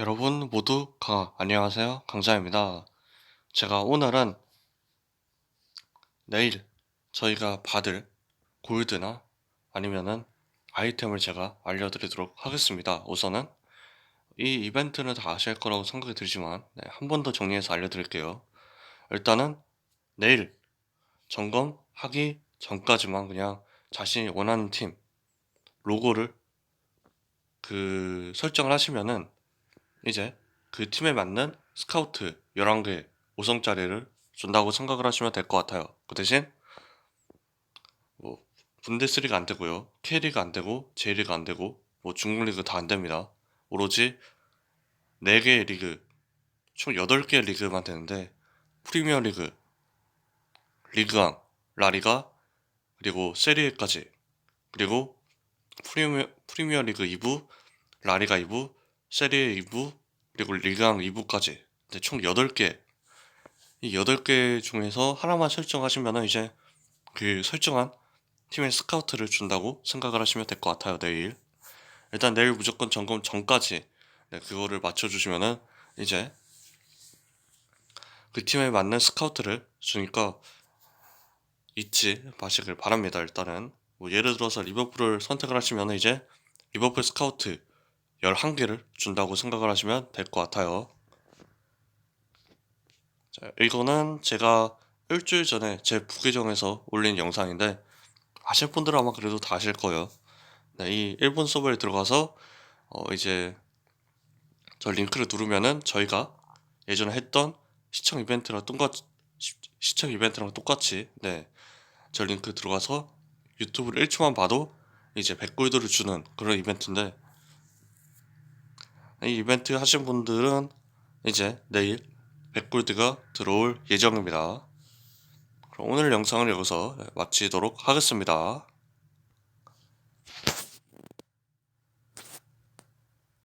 여러분 모두 가, 안녕하세요. 강자입니다. 제가 오늘은 내일 저희가 받을 골드나 아니면은 아이템을 제가 알려드리도록 하겠습니다. 우선은 이 이벤트는 다 아실 거라고 생각이 들지만 네, 한번 더 정리해서 알려드릴게요. 일단은 내일 점검하기 전까지만 그냥 자신이 원하는 팀 로고를 그 설정을 하시면은 이제 그 팀에 맞는 스카우트 11개 5성짜리를 준다고 생각을 하시면 될 것 같아요. 그 대신 뭐 분데스리가 안 되고요. K리가 안 되고 J리가 안 되고 뭐 중국 리그 다 안 됩니다. 오로지 4개의 리그 총 8개의 리그만 되는데 프리미어 리그, 리그왕, 라리가 그리고 세리에까지 그리고 프리미어, 프리미어 리그 2부, 라리가 2부, 세리에 2부, 그리고 리그왕 2부까지. 총 8개. 이 8개 중에서 하나만 설정하시면 이제 그 설정한 팀의 스카우트를 준다고 생각을 하시면 될 것 같아요 내일. 일단 내일 무조건 점검 전까지 네, 그거를 맞춰주시면은 이제 그 팀에 맞는 스카우트를 주니까 잊지 마시길 바랍니다 일단은. 뭐 예를 들어서 리버풀을 선택을 하시면 이제 리버풀 스카우트 11개를 준다고 생각을 하시면 될 것 같아요. 자, 이거는 제가 일주일 전에 제 부계정에서 올린 영상인데 아실 분들은 아마 그래도 다 아실 거예요. 네, 이 일본 서버에 들어가서 어, 이제 저 링크를 누르면은 저희가 예전에 했던 시청 이벤트랑 똑같이 시청 이벤트랑 똑같이 네, 저 링크 들어가서 유튜브를 1초만 봐도 이제 100골드를 주는 그런 이벤트인데 이 이벤트 하신 분들은 이제 내일 100골드가 들어올 예정입니다. 그럼 오늘 영상을 여기서 마치도록 하겠습니다.